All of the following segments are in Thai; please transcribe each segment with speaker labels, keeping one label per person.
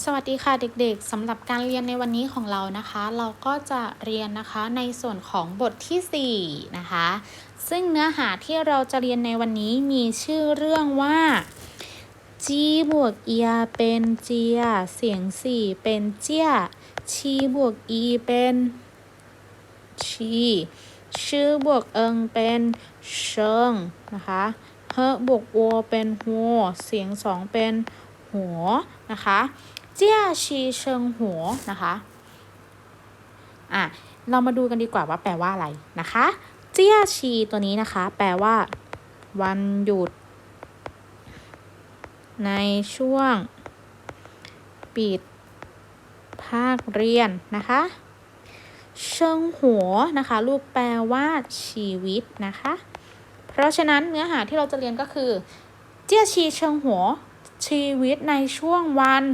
Speaker 1: สวัสดีค่ะเด็กๆสำหรับการเรียนในวันนี้ของเรานะคะ เราก็จะเรียนนะคะในส่วนของบทที่4นะคะซึ่งเนื้อหาที่เราจะเรียนในวันนี้มีชื่อเรื่องว่าจีบวกเอียเป็นเจียเสียงสี่เป็นเจียชีบวกอีเป็นชีชื่อบวกเอิงเป็นเชิงนะคะเฮบวกวัวเป็นหัวเสียงสองเป็นหัวนะคะ เจียชีเชิงหัวนะคะอะเรามาดูกันดีกว่าว่าแปลว่าอะไรนะคะ เจียชีตัวนี้นะคะ แปลว่า วันหยุด ในช่วง ปิด ภาคเรียนนะคะเชิงหัวนะคะ รูปแปลว่าชีวิตนะคะ เพราะฉะนั้นเนื้อหาที่เราจะเรียนก็คือ เจียชีเชิงหัวชีวิตในช่วงวัน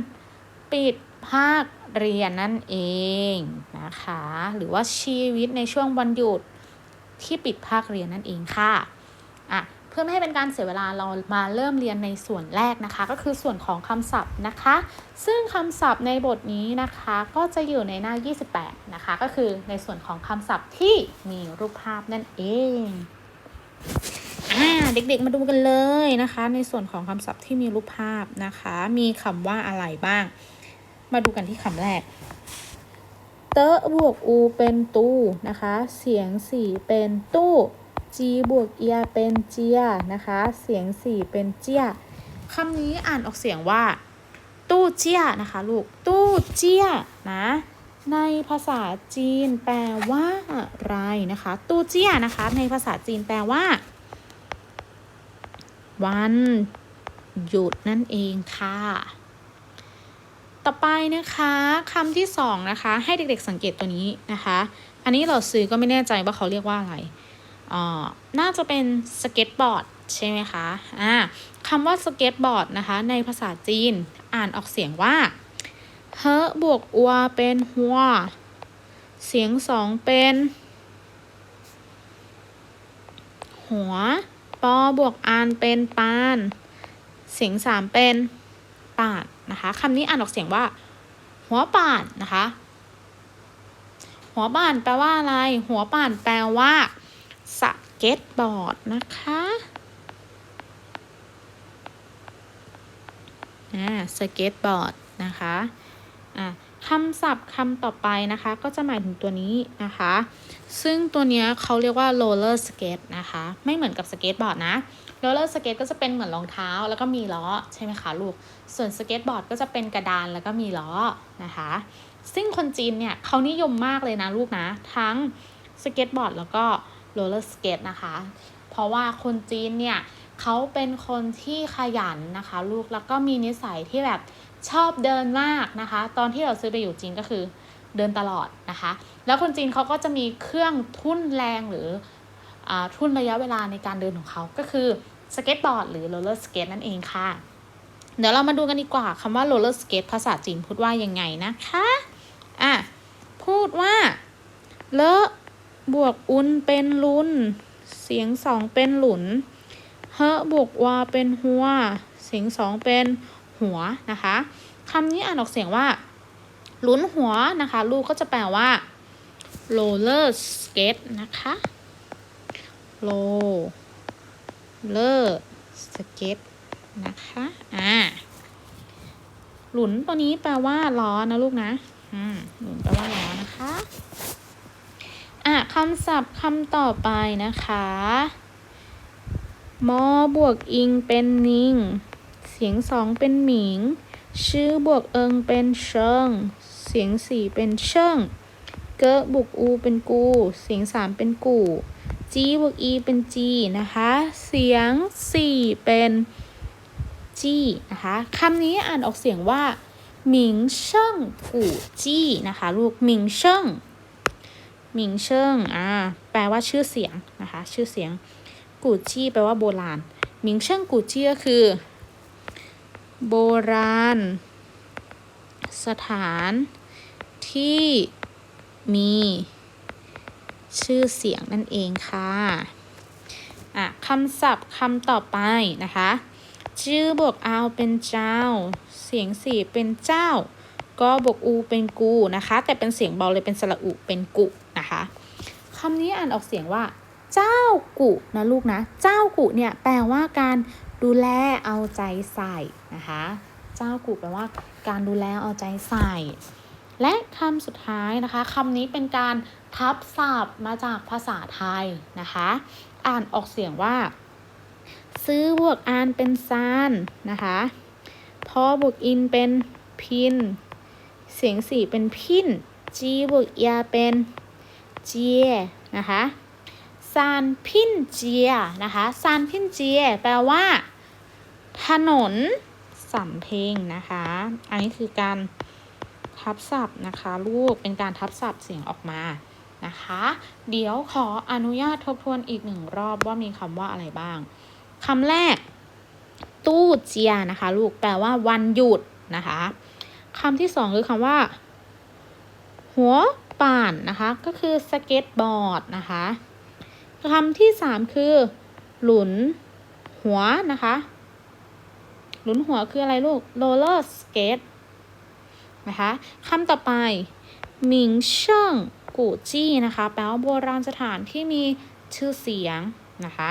Speaker 1: ปิดภาคเรียนนั่นเองนะคะ หรือว่าชีวิตในช่วงวันหยุดที่ปิดภาคเรียนนั่นเองค่ะอะเพื่อไม่ให้เป็นการเสียเวลาเรามาเริ่มเรียนในส่วนแรกนะคะ ก็คือส่วนของคำศัพท์นะคะ ซึ่งคำศัพท์ในบทนี้นะคะก็จะอยู่ในหน้า 28 นะคะ ก็คือในส่วนของคำศัพท์ที่มีรูปภาพนั่นเองเด็กๆมาดูกันเลยนะคะ ในส่วนของคำศัพท์ที่มีรูปภาพนะคะ มีคำว่าอะไรบ้าง มาดูกันที่คำแรก เตอะบวกอูเป็นตู้นะคะ เสียงสี่เป็นตู้จีบวกเอียเป็นเจียนะคะ เสียงสี่เป็นเจียคำนี้อ่านออกเสียงว่า ตู้เจียนะคะลูก ตู้เจียนะ ในภาษาจีนแปลว่าอะไรนะคะ ตู้เจียนะคะ ในภาษาจีนแปลว่า วันหยุดนั่นเองค่ะ ต่อไปนะคะคำที่สองนะคะ ให้เด็กๆสังเกตตัวนี้นะคะ อันนี้เราซื้อก็ไม่แน่ใจว่าเขาเรียกว่าอะไรอ่าน่าจะเป็นสเก็ตบอร์ดใช่ไหมคะอ่าคำว่าสเก็ตบอร์ดนะคะ ในภาษาจีนอ่านออกเสียงว่าเฮบวกอัวเป็นหัว เสียงสองเป็น หัว ปอบวกอานเป็นปาน เสียงสามเป็นปาด นะคะคำนี้อ่านออกเสียงว่า หัวป่านนะคะ หัวป่านแปลว่าอะไร หัวป่านแปลว่าสเก็ตบอร์ดนะคะอ่าสเก็ตบอร์ดนะคะอ่าคำศัพท์คำต่อไปนะคะ ก็จะหมายถึงตัวนี้นะคะ ซึ่งตัวนี้เขาเรียกว่า roller skate นะคะ ไม่เหมือนกับสเก็ตบอร์ดนะ roller skate ก็จะเป็นเหมือนรองเท้าแล้วก็มีล้อใช่ไหมคะลูก ส่วนสเก็ตบอร์ดก็จะเป็นกระดานแล้วก็มีล้อนะคะ ซึ่งคนจีนเนี่ยเขานิยมมากเลยนะลูกนะ ทั้งสเก็ตบอร์ดแล้วก็โรลเลอร์สเก็ตนะคะ เพราะว่าคนจีนเนี่ยเขาเป็นคนที่ขยันนะคะ ลูกแล้วก็มีนิสัยที่แบบชอบเดินมากนะคะ ตอนที่เราซื้อไปอยู่จีนก็คือเดินตลอดนะคะ แล้วคนจีนเขาก็จะมีเครื่องทุ่นแรงหรือ ทุนระยะเวลาในการเดินของเขาก็คือสเก็ตบอร์ดหรือโรลเลอร์สเก็ตนั่นเองค่ะ เดี๋ยวเรามาดูกันดีกว่าคำว่าโรลเลอร์สเก็ตภาษาจีนพูดว่ายังไงนะคะอะพูดว่า เลอะบวกอุนเป็นลุน เสียงสองเป็นหลุนเฮบวกวาเป็นหัว เสียงสองเป็นหัวนะคะคำนี้อ่านออกเสียงว่าลุ้นหัวนะคะ ลูกก็จะแปลว่า roller skate นะคะ roller skate นะคะ อ่า หลุนตัวนี้แปลว่าล้อนะลูกนะ อืม หลุนแปลว่าล้อนะคะ อะคำศัพท์คำต่อไปนะคะมอบวกอิงเป็นนิง เสียงสองเป็นหมิง ชื่อบวกเอิงเป็นเชิง เสียงสี่เป็นเชิง เกะบวกอูเป็นกู เสียงสามเป็นกู่ จีบวกอีเป็นจีนะคะ เสียงสี่เป็นจีนะคะคำนี้อ่านออกเสียงว่าหมิงเชิงกูจี้นะคะลูกหมิงเชิงหมิงเชิงอ่าแปลว่าชื่อเสียงนะคะชื่อเสียงกูจี้แปลว่าโบราณหมิงเชิงกูจี้ก็คือ โบราณ สถานที่มี ชื่อเสียงนั่นเองค่ะอะคำศัพท์คำต่อไปนะคะจื้อบวกเอาเป็นเจ้า เสียงสี่เป็นเจ้า ก็บวกอูเป็นกูนะคะ แต่เป็นเสียงเบาเลยเป็นสระอุเป็นกุนะคะคำนี้อ่านออกเสียงว่า เจ้ากุนะลูกนะ เจ้ากุเนี่ยแปลว่าการดูแลเอาใจใส่นะคะ เจ้ากุแปลว่าการดูแลเอาใจใส่ และคำสุดท้ายนะคะคำนี้เป็นการทับศัพท์มาจากภาษาไทยนะคะ อ่านออกเสียงว่า ซื้อบวกอานเป็นซานนะคะพอบวกอินเป็นพิน เสียงสี่เป็นพินจีบวกยาเป็นเจียนะคะซานพินเจียนะคะซานพินเจียแปลว่า ถนนสำเพ็งนะคะ อันนี้คือการ ทับศัพท์นะคะ ลูกเป็นการทับศัพท์เสียงออกมานะคะ เดี๋ยวขออนุญาตทบทวนอีกหนึ่งรอบว่ามีคำว่าอะไรบ้างคำแรก ตู้เจียนะคะ ลูกแปลว่าวันหยุดนะคะคำที่สองคือคำว่า หัวป่านนะคะ ก็คือสเก็ตบอร์ดนะคะคำที่สามคือ หลุนหัวนะคะ หลุนหัวคืออะไรลูกโรลเลอร์สเกต นะคะคำต่อไปหมิงเชิงกูจี้นะคะ แปลว่าโบราณสถานที่มีชื่อเสียงนะคะ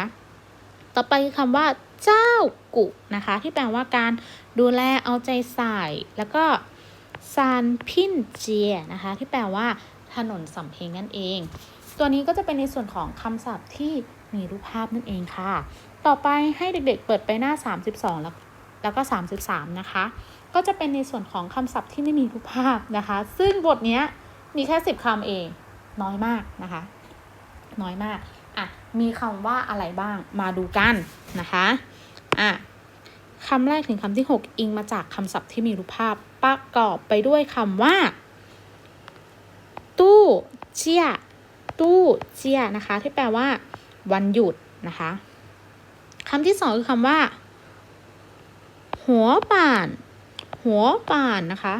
Speaker 1: ต่อไปคือคำว่าเจ้ากุนะคะ ที่แปลว่าการดูแลเอาใจใส่ แล้วก็ซานพินเจียนะคะ ที่แปลว่าถนนสำเพ็งนั่นเอง ตัวนี้ก็จะเป็นในส่วนของคำศัพท์ที่มีรูปภาพนั่นเองค่ะ ต่อไปให้เด็กๆเปิดไปหน้า 32 แล้วแล้วก็ 33 นะคะ ก็จะเป็นในส่วนของคำศัพท์ที่ไม่มีรูปภาพนะคะ ซึ่งบทนี้มีแค่ 10คำเอง น้อยมากนะคะ น้อยมากอะมีคำว่าอะไรบ้างมาดูกันนะคะอะคำแรกถึงคำที่ 6 อิงมาจากคำศัพท์ที่มีรูปภาพประกอบไปด้วยคำว่า ตู้เจียตู้เจียนะคะ ที่แปลว่า วันหยุดนะคะคำที่สองคือคำว่า หัวป่าน หัวป่านนะคะ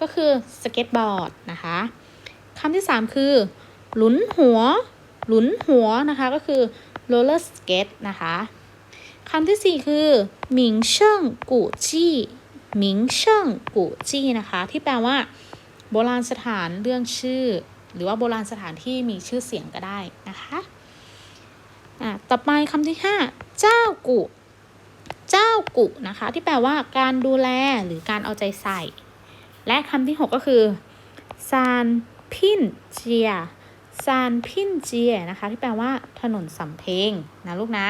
Speaker 1: ก็คือสเก็ตบอร์ดนะคะคำที่สามคือ หลุนหัว หลุนหัวนะคะก็คือ roller skate นะคะคำที่สี่คือหมิงเชิงกูจี้หมิงเชิงกูจี้นะคะ ที่แปลว่า โบราณสถานเรื่องชื่อ หรือว่าโบราณสถานที่มีชื่อเสียงก็ได้นะคะ อะ ต่อไปคำที่ห้าเจ้ากุเจ้า กุนะคะ ที่แปลว่าการดูแลหรือการเอาใจใส่ และคำที่หกก็คือซานพินเจียซานพินเจียนะคะ ที่แปลว่าถนนสำเพ็งนะลูกนะ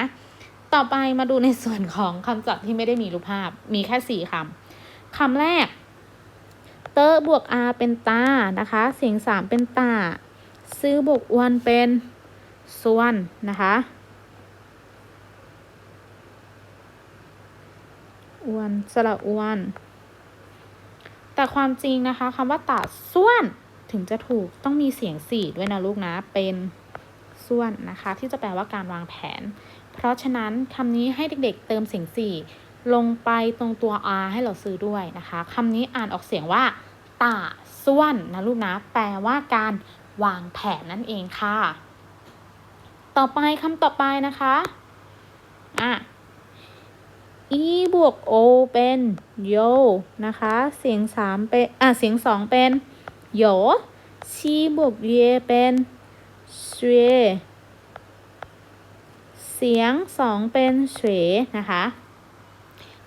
Speaker 1: ต่อไปมาดูในส่วนของคำศัพท์ที่ไม่ได้มีรูปภาพ มีแค่สี่คำคำแรก เตอบวกอาเป็นตานะคะ เสียงสามเป็นตา ซื้อบวกอวนเป็นส่วนนะคะ อวนสระอวน แต่ความจริงนะคะคำว่าตาส่วนถึงจะถูกต้องมีเสียงสี่ด้วยนะลูกนะ เป็นส่วนนะคะ ที่จะแปลว่าการวางแผน เพราะฉะนั้นคำนี้ให้เด็กๆ เติมเสียงสี่ลงไปตรงตัว r ให้เราซื้อด้วยนะคะคำนี้อ่านออกเสียงว่าตาส่วนนะลูกนะ แปลว่าการวางแผนนั่นเองค่ะ ต่อไปคำต่อไปนะคะ อะ e บวก o เป็นโยนะคะ เสียงสามเป็นอะเสียงสองเป็นโยชีบวกเยเป็นเสวเสียงสองเป็นเสวนะคะ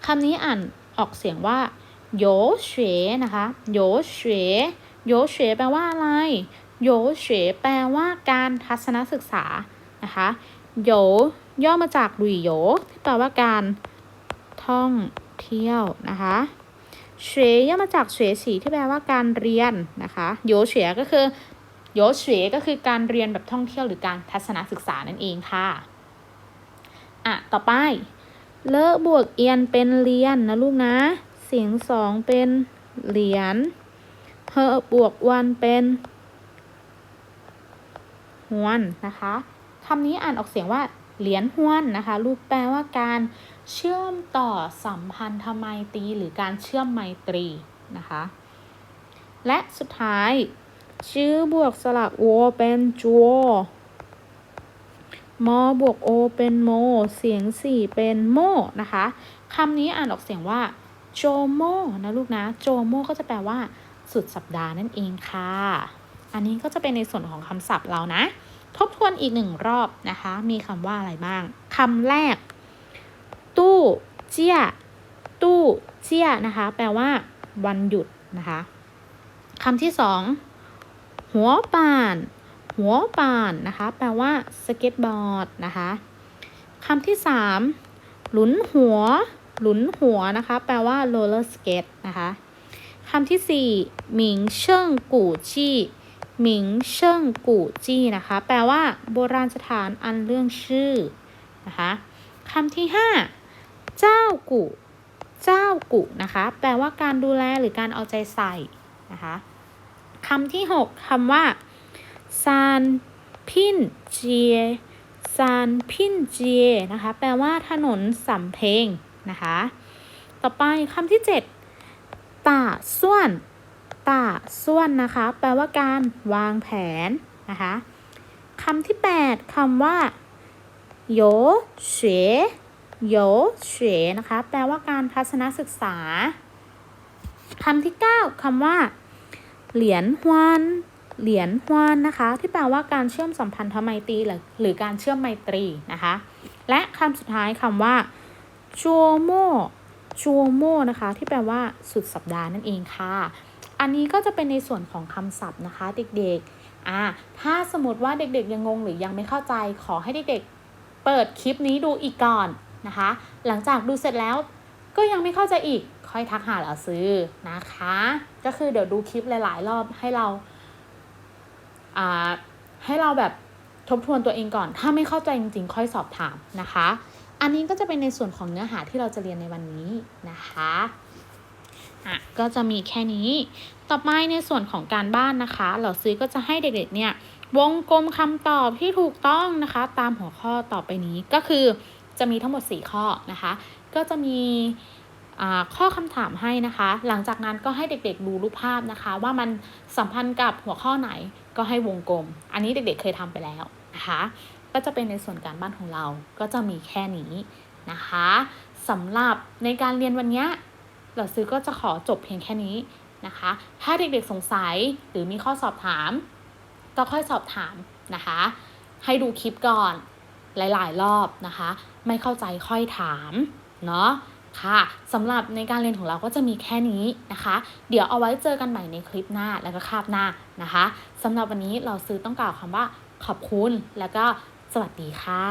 Speaker 1: คำนี้อ่านออกเสียงว่าโยเสวนะคะโยเสวโยเสวแปลว่าอะไรโยเสวแปลว่าการทัศนศึกษานะคะโยย่อมาจากหลุยโยที่แปลว่าการ ท่องเที่ยวนะคะเฉยย่อมาจากเฉยสีที่แปลว่าการเรียนนะคะโยเฉยก็คือโยเฉยก็คือการเรียนแบบท่องเที่ยวหรือการทัศนศึกษานั่นเองค่ะอะต่อไป เลอะบวกเอียนเป็นเรียนนะลูกนะ เสียงสองเป็นเหรียญเฮอบวกวันเป็นหวนนะคะคำนี้อ่านออกเสียงว่า เหรียญห้วนนะคะ รูปแปลว่าการเชื่อมต่อสัมพันธไมตรีหรือการเชื่อมไมตรีนะคะ และสุดท้ายชื่อบวกสระโอเป็นจัวมอบวกโอเป็นโม เสียงสี่เป็นโมนะคะคำนี้อ่านออกเสียงว่าโจโมนะลูกนะ โจโมก็จะแปลว่า สุดสัปดาห์นั่นเองค่ะ อันนี้ก็จะเป็นในส่วนของคำศัพท์เรานะ ทบทวนอีกหนึ่งรอบนะคะ มีคำว่าอะไรบ้างคำแรก ตู้เจียตู้เจียนะคะ แปลว่า วันหยุดนะคะคำที่สองหัวป่าน หัวป่านนะคะ แปลว่าสเก็ตบอร์ดนะคะคำที่สามหลุนหัว หลุนหัวนะคะ แปลว่าโรลเลอร์สเก็ตนะคะคำที่สี่หมิงเชิงกู่จี้ หมิงเชิงกู่จี้นะคะ แปลว่าโบราณสถานอันเรื่องชื่อนะคะคำที่ห้าเจ้ากู่เจ้ากุนะคะ แปลว่าการดูแลหรือการเอาใจใส่นะคะคำที่6คำว่าซานพินเจียซานพินเจียนะคะ แปลว่าถนนสำเพงนะคะ ต่อไปคำที่7ตาส่วน ตาส่วนนะคะ แปลว่าการวางแผนนะคะคำที่ 8คำว่าโยเฉโยเฉนะคะ แปลว่าการทัศนศึกษาคำที่ 9คำว่า เหรียญฮวนเหรียญฮวนนะคะ ที่แปลว่าการเชื่อมสัมพันธไมตรีหรือหรือการเชื่อมไมตรีนะคะ และคำสุดท้ายคำว่าชัวโมชัวโมนะคะ ที่แปลว่าสุดสัปดาห์นั่นเองค่ะ อันนี้ก็จะเป็นในส่วนของคำศัพท์นะคะเด็กๆอ่าถ้าสมมติว่าเด็กๆยังงงหรือยังไม่เข้าใจ ขอให้เด็กๆ เปิดคลิปนี้ดูอีกก่อนนะคะ หลังจากดูเสร็จแล้วก็ยังไม่เข้าใจอีก ค่อยทักหาเราซื้อนะคะ ก็คือเดี๋ยวดูคลิปหลาย ๆ รอบให้เราอ่าให้เราแบบทบทวนตัวเองก่อน ถ้าไม่เข้าใจจริง ๆ ค่อยสอบถามนะคะ อันนี้ก็จะเป็นในส่วนของเนื้อหาที่เราจะเรียนในวันนี้นะคะ อะก็จะมีแค่นี้ ต่อไปในส่วนของการบ้านนะคะเราซื้อก็จะให้เด็กๆเนี่ยวงกลมคำตอบที่ถูกต้องนะคะ ตามหัวข้อต่อไปนี้ก็คือจะมีทั้งหมด 4 ข้อนะคะ ก็จะมีข้อคำถามให้นะคะ หลังจากนั้นก็ให้เด็กๆดูรูปภาพนะคะ ว่ามันสัมพันธ์กับหัวข้อไหนก็ให้วงกลม อันนี้เด็กๆเคยทำไปแล้วนะคะ ก็จะเป็นในส่วนการบ้านของเราก็จะมีแค่นี้นะคะสำหรับในการเรียนวันนี้ เราซื้อก็จะขอจบเพียงแค่นี้นะคะ ถ้าเด็กๆสงสัยหรือมีข้อสอบถาม ก็ค่อยสอบถามนะคะ ให้ดูคลิปก่อนหลาย ๆ รอบนะคะ ไม่เข้าใจค่อยถามเนาะค่ะสำหรับในการเรียนของเราก็จะมีแค่นี้นะคะ เดี๋ยวเอาไว้เจอกันใหม่ในคลิปหน้าแล้วก็คาบหน้านะคะสำหรับวันนี้เราซื้อต้องกล่าวคำว่าขอบคุณแล้วก็สวัสดีค่ะ